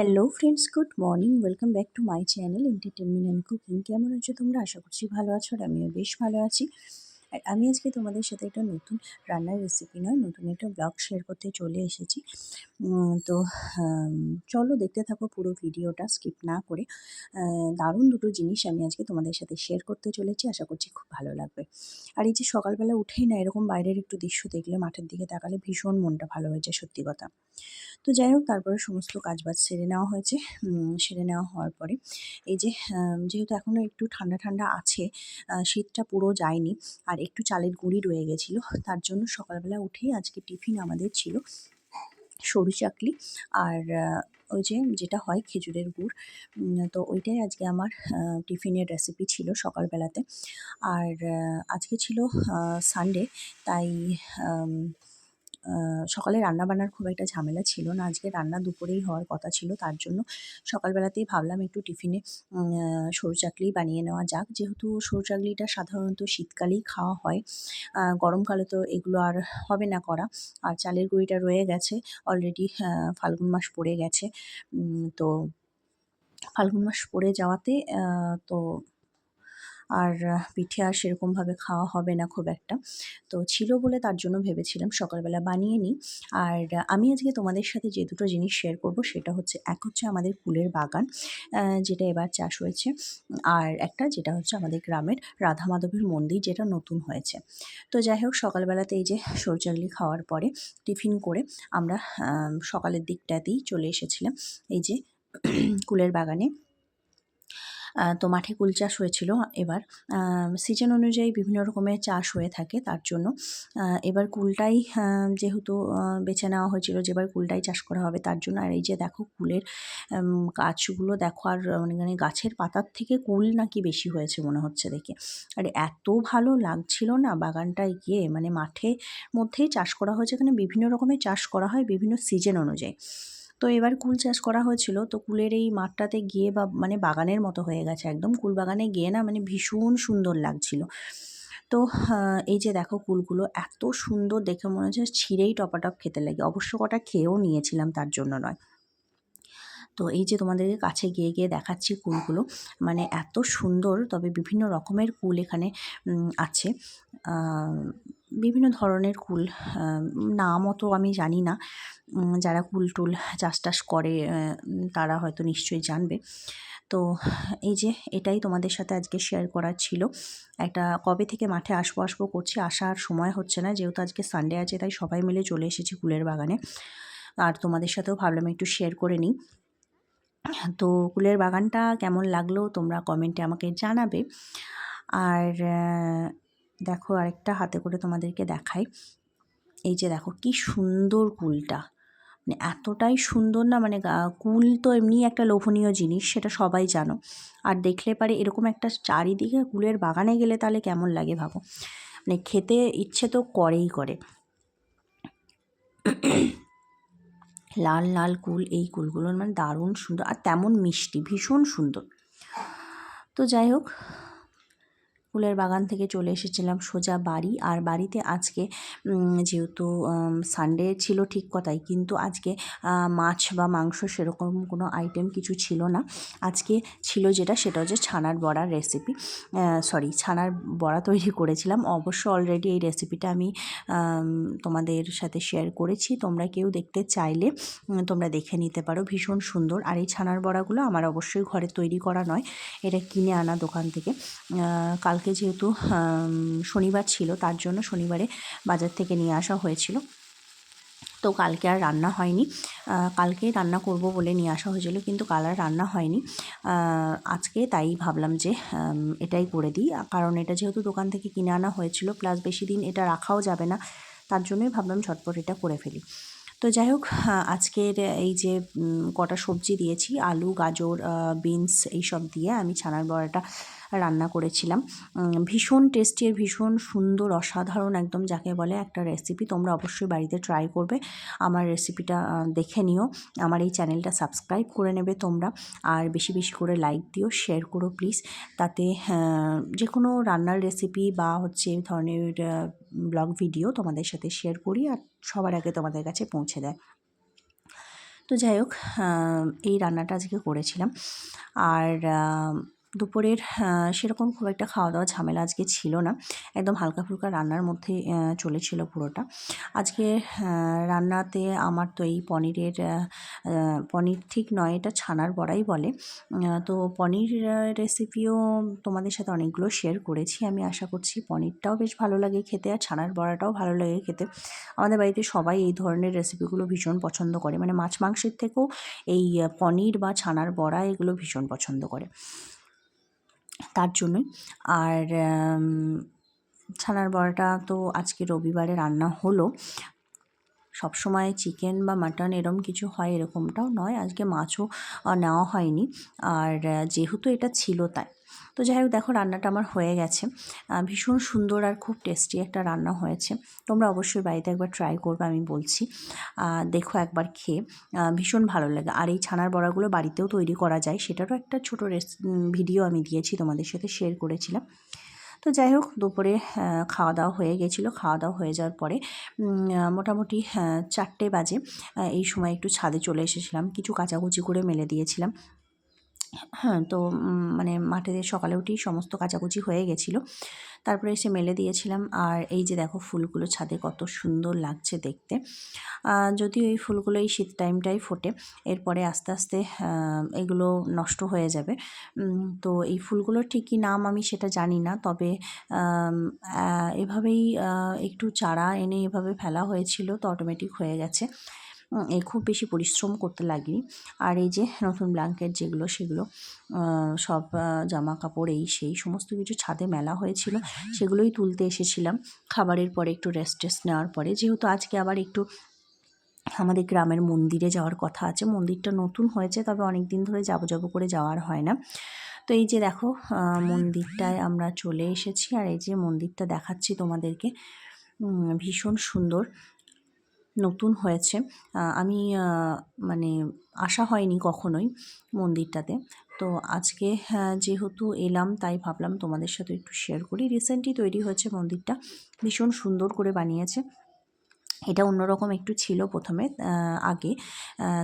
Hello friends good morning welcome back to my channel entertainment and cooking কেমন আছো তোমরা? আশা করছি ভালো আছো আর আমিও বেশ ভালো আছি। আর আমি আজকে তোমাদের সাথে একটা নতুন রান্নার রেসিপি নয়, নতুন একটা ব্লগ শেয়ার করতে চলে এসেছি। তো চলো দেখতে থাকো পুরো ভিডিওটা স্কিপ না করে। দারুণ দুটো জিনিস আমি আজকে তোমাদের সাথে শেয়ার করতে চলেছি, আশা করছি খুব ভালো লাগবে। আর এই যে সকালবেলা উঠেই না, এরকম বাইরের একটু দৃশ্য দেখলে মাঠের দিকে তাকালে ভীষণ মনটা ভালো হয়ে যায়, সত্যি কথা। তো যাই হোক, তারপরে সমস্ত কাজবাজ সেরে নেওয়া হয়েছে। সেরে নেওয়া হওয়ার পরে এই যে যেহেতু এখনও একটু ঠান্ডা ঠান্ডা আছে শীতটা পুরো যায়নি, আর একটু চালের গুঁড়ি রয়ে গেছিল, তার জন্য সকালবেলা উঠেই আজকে টিফিন আমাদের ছিল সরু চাকলি আর ওই যে যেটা হয় খেজুরের গুড়। তো ওইটাই আজকে আমার টিফিনের রেসিপি ছিল সকালবেলাতে। আর আজকে ছিল সানডে তাই সকালে রান্নাবান্নার খুব একটা ঝামেলা ছিল না। আজকে রান্না দুপুরেই হওয়ার কথা ছিল, তার জন্য সকালবেলাতেই ভাবলাম একটু টিফিনে সরু চাকলি বানিয়ে নেওয়া যাক। যেহেতু সরু চাকলিটা সাধারণত শীতকালেই খাওয়া হয় গরমকালে তো এগুলো আর হবে না করা। আর চালের গুঁড়িটা রয়ে গেছে অলরেডি ফাল্গুন মাস পড়ে গেছে। তো ফাল্গুন মাস পড়ে যাওয়াতে তো আর পিঠে আর সেরকমভাবে খাওয়া হবে না খুব একটা। তো ছিল বলে তার জন্য ভেবেছিলাম সকালবেলা বানিয়ে নিই। আর, আমি আজকে তোমাদের সাথে যে দুটো জিনিস শেয়ার করব সেটা হচ্ছে, এক হচ্ছে আমাদের ফুলের বাগান যেটা এবার চাষ হয়েছে। আর একটা যেটা হচ্ছে আমাদের গ্রামের রাধা মাধবের মন্দির যেটা নতুন হয়েছে। তো যাই হোক, সকালবেলাতে এই যে সরচাগলি খাওয়ার পরে টিফিন করে আমরা সকালের দিকটাতেই চলে এসেছিলাম। এই যে কুলের বাগানে। তো মাঠে কুল চাষ হয়েছিল। এবার সিজন অনুযায়ী বিভিন্ন রকমের চাষ হয়ে থাকে তার জন্য। এবার কুলটাই যেহেতু বেছে নেওয়া হয়েছিল যে এবার কুলটাই চাষ করা হবে তার জন্য। আর এই যে দেখো কুলের গাছগুলো দেখো আর মানে মানে গাছের পাতার থেকে কুল নাকি বেশি হয়েছে মনে হচ্ছে দেখে। আর এত ভালো লাগছিল না বাগানটায় গিয়ে। মানে মাঠে মধ্যেই চাষ করা হয়েছে। এখানে বিভিন্ন রকমের চাষ করা হয় বিভিন্ন সিজন অনুযায়ী। তো এবার কুল চাষ করা হয়েছিল। তো কুলের এই মাঠটাতে গিয়ে বা মানে বাগানের মতো হয়ে গেছে একদম। কুল বাগানে গিয়ে না মানে ভীষণ সুন্দর লাগছিল। তো এই যে দেখো কুলগুলো এত সুন্দর দেখে মনে হচ্ছে ছিঁড়েই টপাটপ খেতে লাগে। অবশ্য কটা খেয়েও নিয়েছিলাম তার জন্য নয়। তো এই যে তোমাদেরকে কাছে গিয়ে গিয়ে দেখাচ্ছি কুলগুলো মানে এত সুন্দর, তবে বিভিন্ন রকমের কুল এখানে আছে। বিভিন্ন ধরনের কুল নাম অত আমি জানি না। যারা কুল টুল চাষ টাস করে তারা হয়তো নিশ্চয়ই জানবে। তো এই যে এটাই তোমাদের সাথে আজকে শেয়ার করার ছিল। একটা কবে থেকে মাঠে আসব আসব করছি আসার সময় হচ্ছে না। যেহেতু আজকে সানডে আছে, তাই সবাই মিলে চলে এসেছি কুলের বাগানে। আর তোমাদের সাথেও ভাবলাম একটু শেয়ার করে নিই। তো কুলের বাগানটা কেমন লাগল তোমরা কমেন্টে আমাকে জানাবে। আর দেখো আরেকটা হাতে করে তোমাদেরকে দেখাই। এই যে দেখো কি সুন্দর কুলটা। মানে এতটাই সুন্দর না মানে কুল তো এমনি একটা লোভনীয় জিনিস, সেটা সবাই জানো। আর দেখলে পারে এরকম একটা চারিদিকে কুলের বাগানে গেলে তাহলে কেমন লাগে ভাবো? মানে খেতে ইচ্ছে তো করেই করে। লাল লাল কুল, এই কুলগুলোর মানে দারুণ সুন্দর, আর তেমন মিষ্টি, ভীষণ সুন্দর। তো যাই হোক ফুলের বাগান থেকে চলে এসেছিলাম সোজা বাড়ি। আর বাড়িতে আজকে যেহেতু সানডে ছিল ঠিক কথাই কিন্তু আজকে মাছ বা মাংস সেরকম কোনো আইটেম কিছু ছিল না। আজকে ছিল যেটা সেটা হচ্ছে ছানার বড়ার রেসিপি সরি ছানার বড়া তৈরি করেছিলাম। অবশ্য অলরেডি এই রেসিপিটা আমি তোমাদের সাথে শেয়ার করেছি। তোমরা কেউ দেখতে চাইলে তোমরা দেখে নিতে পারো। ভীষণ সুন্দর। আর এই ছানার বড়াগুলো আমার অবশ্যই ঘরে তৈরি করা নয়। এটা কিনে আনা দোকান থেকে। আহ, কালকে যেহেতু শনিবার ছিল, তার জন্য শনিবারে বাজার থেকে নিয়ে আসা হয়েছিল। তো কালকে আর রান্না হয়নি। কালকে রান্না করব বলে নিয়ে আসা হয়েছিল, কিন্তু কাল আর রান্না হয়নি। আজকে তাই ভাবলাম যে এটাই করে দিই। কারণ এটা যেহেতু দোকান থেকে কিনে আনা হয়েছিল প্লাস বেশি দিন এটা রাখাও যাবে না, তার জন্যই ভাবলাম ঝটপট এটা করে ফেলি। তো যাই হোক আজকের এই যে কটা সবজি দিয়েছি, আলু, গাজর বিনস, এইসব দিয়ে আমি ছানার বড়াটা রান্না করেছিলাম। ভীষণ টেস্টি আর ভীষণ সুন্দর, অসাধারণ একদম যাকে বলে একটা রেসিপি তোমরা অবশ্যই বাড়িতে ট্রাই করবে। আমার রেসিপিটা দেখে নিও। আমার এই চ্যানেলটা সাবস্ক্রাইব করে নেবে তোমরা। আর বেশি বেশি করে লাইক দিও শেয়ার করো প্লিজ তাতে যে কোনো রান্নার রেসিপি বা হচ্ছে এই ধরনের ব্লগ ভিডিও তোমাদের সাথে শেয়ার করি আর সবার আগে তোমাদের কাছে পৌঁছে দেয়। তো যাই হোক এই রান্নাটা আজকে করেছিলাম। আর দুপুরের সেরকম খুব একটা খাওয়া দাওয়া ঝামেলা আজকে ছিল না। একদম হালকা ফুলকা রান্নার মধ্যে চলেছিল পুরোটা। আজকে রান্নাতে আমার তো এই পনিরের পনির ঠিক নয়, এটা ছানার বড়াই বলে। তো পনির রেসিপিও তোমাদের সাথে অনেকগুলো শেয়ার করেছি। আমি আশা করছি পনিরটাও বেশ ভালো লাগে খেতে আর ছানার বড়াটাও ভালো লাগে খেতে। আমাদের বাড়িতে সবাই এই ধরনের রেসিপিগুলো ভীষণ পছন্দ করে। মানে মাছ মাংসের থেকেও এই পনির বা ছানার বড়া এগুলো ভীষণ পছন্দ করে। তার জন্যই। আর ছানার বড়াটা তো আজকে রবিবারে রান্না হলো। সবসময় চিকেন বা মাটন এরম কিছু হয় এরকমটাও নয়। আজকে মাছও নেওয়া হয়নি। আর যেহেতু এটা ছিল তাই। তো যাই হোক, দেখো রান্নাটা আমার হয়ে গেছে। ভীষণ সুন্দর আর খুব টেস্টি একটা রান্না হয়েছে। তোমরা অবশ্যই বাড়িতে একবার ট্রাই করবে, আমি বলছি। দেখো একবার খেয়ে। ভীষণ ভালো লাগে। আর এই ছানার বড়াগুলো বাড়িতেও তৈরি করা যায়, সেটারও একটা ছোটো ভিডিও আমি দিয়েছি তোমাদের সাথে শেয়ার করেছিলাম। তো যাই হোক দুপুরে খাওয়া দাওয়া হয়ে গেছিল। খাওয়া দাওয়া হয়ে যাওয়ার পরে মোটামুটি আহ, চারটে বাজে এই সময় একটু ছাদে চলে এসেছিলাম। কিছু কাচাকুচি করে মেলে দিয়েছিলাম। হ্যাঁ তো মানে মাঠে দিয়ে সকালে উঠেই সমস্ত কাচাকুচি হয়ে গেছিল। তারপরে এসে মেলে দিয়েছিলাম। আর এই যে দেখো ফুলগুলো ছাদে কত সুন্দর লাগছে দেখতে। যদিও এই ফুলগুলো এই শীত টাইমটাই ফোটে, এরপরে আস্তে আস্তে এগুলো নষ্ট হয়ে যাবে। তো এই ফুলগুলোর ঠিক কী নাম আমি সেটা জানি না, তবে এভাবেই একটু চারা এনে এভাবে ফেলা হয়েছিল, তো অটোমেটিক হয়ে গেছে। খুব বেশি পরিশ্রম করতে লাগেনি। আর এই যে নতুন ব্ল্যাঙ্কেট যেগুলো, সেগুলো সব জামা কাপড় এই সেই সমস্ত কিছু ছাদে মেলা হয়েছিল, সেগুলোই তুলতে এসেছিলাম। খাবারের পরে একটু রেস্ট টেস্ট নেওয়ার পরে, যেহেতু আজকে আবার একটু আমাদের গ্রামের মন্দিরে যাওয়ার কথা আছে, মন্দিরটা নতুন হয়েছে, তবে অনেক দিন ধরে যাব যাব করে যাওয়ার হয় না। তো এই যে দেখো মন্দিরটায় আমরা চলে এসেছি, আর এই যে মন্দিরটা দেখাচ্ছি তোমাদেরকে ভীষণ সুন্দর। নতুন হয়েছে। আমি মানে আসা হয়নি কখনোই মন্দিরটাতে। তো আজকে যেহেতু এলাম, তাই ভাবলাম তোমাদের সাথে একটু শেয়ার করি। রিসেন্টলি তৈরি হয়েছে মন্দিরটা। ভীষণ সুন্দর করে বানিয়েছে। এটা অন্যরকম একটু ছিল প্রথমে আগে।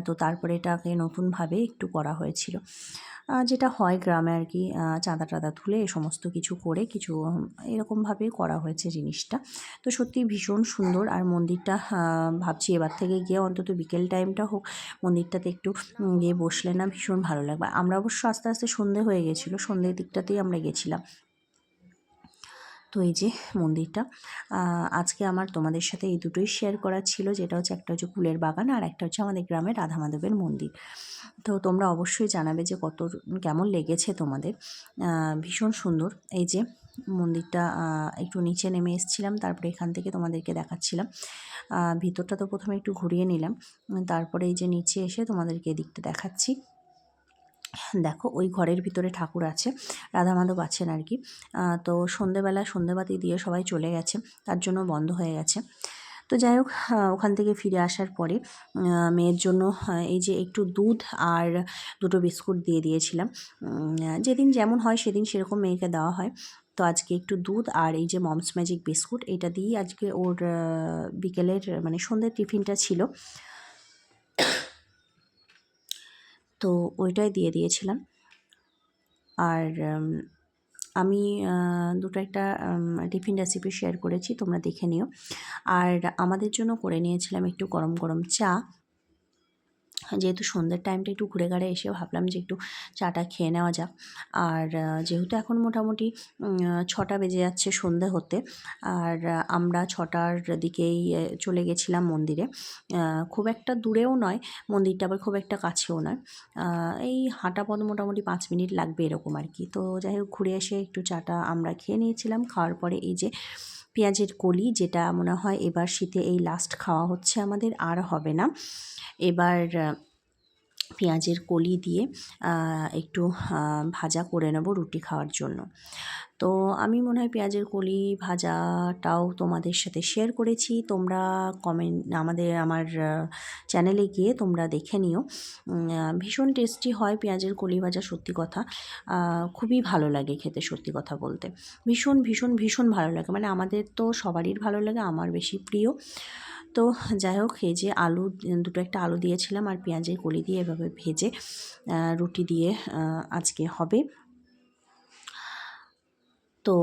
তো তারপরে এটাকে নতুনভাবে একটু করা হয়েছিল। যেটা হয় গ্রামে আর কি চাঁদা টাদা তুলে এ সমস্ত কিছু করে কিছু এরকমভাবেই করা হয়েছে জিনিসটা। তো সত্যি ভীষণ সুন্দর। আর মন্দিরটা ভাবছি এবার থেকে গিয়ে অন্তত বিকেল টাইমটা হোক, মন্দিরটাতে একটু গিয়ে বসলে না ভীষণ ভালো লাগবে। আমরা অবশ্য আস্তে আস্তে সন্ধে হয়ে গেছিল সন্ধ্যের দিকটাতেই আমরা গেছিলাম। তো এই যে মন্দিরটা আজকে আমার তোমাদের সাথে এই দুটোই শেয়ার করা ছিল। যেটা হচ্ছে একটা হচ্ছে ফুলের বাগান আর একটা হচ্ছে আমাদের গ্রামের রাধা মাধবের মন্দির। তো তোমরা অবশ্যই জানাবে যে কত, কেমন লেগেছে তোমাদের। ভীষণ সুন্দর। এই যে মন্দিরটা একটু নিচে নেমে এসেছিলাম, তারপরে এখান থেকে তোমাদেরকে দেখাচ্ছিলাম। ভিতরটা তো প্রথমে একটু ঘুরিয়ে নিলাম। তারপরে এই যে নিচে এসে তোমাদেরকে এদিকটা দেখাচ্ছি। দেখো ওই ঘরের ভিতরে ঠাকুর আছে রাধা মাধব আছেন আর কি। তো সন্ধেবেলা, সন্ধেবাতি দিয়ে সবাই চলে গেছে, তার জন্য বন্ধ হয়ে গেছে। তো যাই হোক ওখান থেকে ফিরে আসার পরে মেয়ের জন্য এই যে একটু দুধ আর দুটো বিস্কুট দিয়ে দিয়েছিলাম। যেদিন যেমন হয় সেদিন সেরকম মেয়েকে দেওয়া হয়। তো আজকে একটু দুধ আর এই যে মমস ম্যাজিক বিস্কুট, এটা দিয়েই আজকে ওর বিকেলের মানে সন্ধ্যের টিফিনটা ছিল। তো ওইটাই দিয়ে দিয়েছিলাম। আর আমি দুটো একটা টিফিন রেসিপি শেয়ার করেছি, তোমরা দেখে নিও। আর আমাদের জন্য করে নিয়েছিলাম একটু গরম গরম চা। যেহেতু সন্ধ্যের টাইমটা একটু ঘুরে ঘাড়ে এসে ভাবলাম যে একটু চাটা খেয়ে নেওয়া যাক। আর যেহেতু এখন মোটামুটি ছটা বেজে যাচ্ছে সন্ধে হতে, আর আমরা ছটার দিকেই চলে গেছিলাম মন্দিরে। খুব একটা দূরেও নয়, মন্দিরটা আবার খুব একটা কাছেও নয়। এই হাঁটা পথ মোটামুটি পাঁচ মিনিট লাগবে এরকম আর কি। তো যাই হোক, ঘুরে এসে একটু চাটা আমরা খেয়ে নিয়েছিলাম। খাওয়ার পরে এই যে পেঁয়াজের কলি, যেটা মনে হয় এবার শীতে এই লাস্ট খাওয়া হচ্ছে আমাদের, আর হবে না। এবার পেঁয়াজের কলি দিয়ে একটু ভাজা করে নেব রুটি খাওয়ার জন্য। তো আমি মনে হয় পেঁয়াজের কলি ভাজাটাও তোমাদের সাথে শেয়ার করেছি। তোমরা কমেন্ট আমাদের, আমার চ্যানেলে গিয়ে তোমরা দেখে নিও। ভীষণ টেস্টি হয় পেঁয়াজের কলি ভাজা, সত্যি কথা। খুবই ভালো লাগে খেতে, সত্যি কথা বলতে। ভীষণ ভীষণ ভীষণ ভালো লাগে। মানে আমাদের তো সবারই ভালো লাগে, আমার বেশি প্রিয়। তো যাই হোক, এই যে আলু, দুটো একটা আলু দিয়েছিলাম আর পেঁয়াজের কলি দিয়ে এভাবে ভেজে রুটি দিয়ে আজকে হবে। তো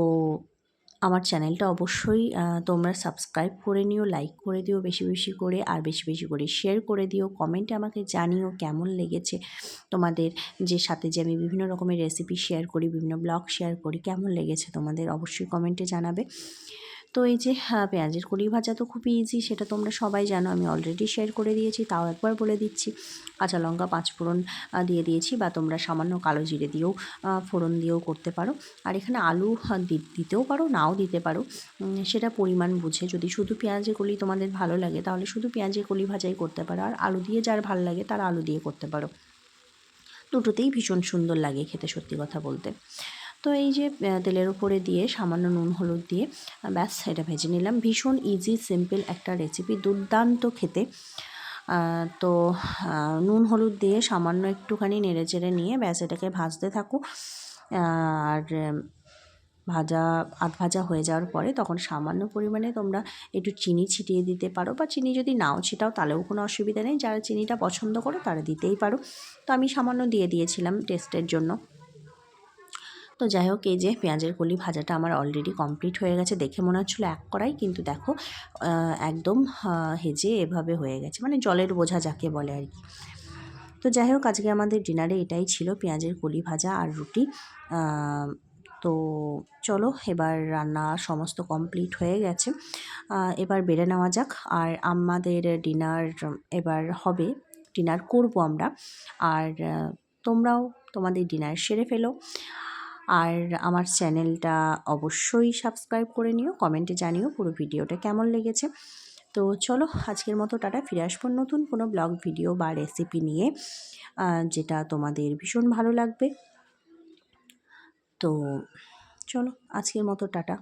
আমার চ্যানেলটা অবশ্যই তোমরা সাবস্ক্রাইব করে নিও, লাইক করে দিও বেশি বেশি করে আর বেশি বেশি করে শেয়ার করে দিও, কমেন্টে আমাকে জানিও কেমন লেগেছে। তোমাদের যে সাথে যে আমি বিভিন্ন রকমের রেসিপি শেয়ার করি, বিভিন্ন ব্লগ শেয়ার করি, কেমন লেগেছে তোমাদের অবশ্যই কমেন্টে জানাবে। তো এই যে আহ, পেঁয়াজের কলি ভাজা তো খুবই ইজি সেটা তোমরা সবাই জানো আমি অলরেডি শেয়ার করে দিয়েছি তাও একবার বলে দিচ্ছি। কাঁচা লঙ্কা পাঁচ ফোড়ন দিয়ে দিয়েছি বা তোমরা সামান্য কালো জিরে দিয়েও ফোড়ন দিয়েও করতে পারো। আর এখানে আলু দি- দিতেও পারো নাও দিতে পারো। সেটা পরিমাণ বুঝে যদি শুধু পেঁয়াজের কলি তোমাদের ভালো লাগে তাহলে শুধু পেঁয়াজের কলি ভাজাই করতে পারো আর আলু দিয়ে যার ভালো লাগে তার আলু দিয়ে করতে পারো। দুটোতেই ভীষণ সুন্দর লাগে খেতে সত্যি কথা বলতে। তো এই যে তেলের উপরে দিয়ে সামান্য নুন, হলুদ দিয়ে ব্যাস, এটা ভেজে নিলাম। ভীষণ ইজি সিম্পল একটা রেসিপি দুর্দান্ত খেতে। তো নুন, হলুদ দিয়ে সামান্য একটুখানি নেড়ে চেড়ে নিয়ে ব্যাস, এটাকে ভাজতে থাকো। আর ভাজা, আধ ভাজা হয়ে যাওয়ার পরে তখন সামান্য পরিমাণে তোমরা একটু চিনি ছিটিয়ে দিতে পারো বা চিনি যদি নাও ছিটাও তাহলেও কোনো অসুবিধা নেই। যারা চিনিটা পছন্দ করো তারা দিতেই পারো। তো আমি সামান্য দিয়ে দিয়েছিলাম টেস্টের জন্য। তো যাই হোক, এই যে পেঁয়াজের কলি ভাজাটা আমার অলরেডি কমপ্লিট হয়ে গেছে। দেখে মনে হচ্ছিল এক কড়াই, কিন্তু দেখো একদম হেজে এভাবে হয়ে গেছে। মানে জলের বোঝা যাকে বলে আর কি। তো যাই হোক, আজকে আমাদের ডিনারে এটাই ছিল, পেঁয়াজের কলি ভাজা আর রুটি। তো চলো, এবার রান্না সমস্ত কমপ্লিট হয়ে গেছে। এবার বেড়ে নেওয়া যাক। আর আমাদের ডিনার এবার হবে ডিনার করব আমরা। আর তোমরাও তোমাদের ডিনার সেরে ফেলো। আর আমার চ্যানেলটা অবশ্যই সাবস্ক্রাইব করে নিও, কমেন্টে জানিও পুরো ভিডিওটা কেমন লেগেছে। তো চলো আজকের মতো টাটা, ফিরে আসব নতুন কোনো ব্লগ, ভিডিও বা রেসিপি নিয়ে যেটা তোমাদের ভীষণ ভালো লাগবে। তো চলো আজকের মতো টাটা।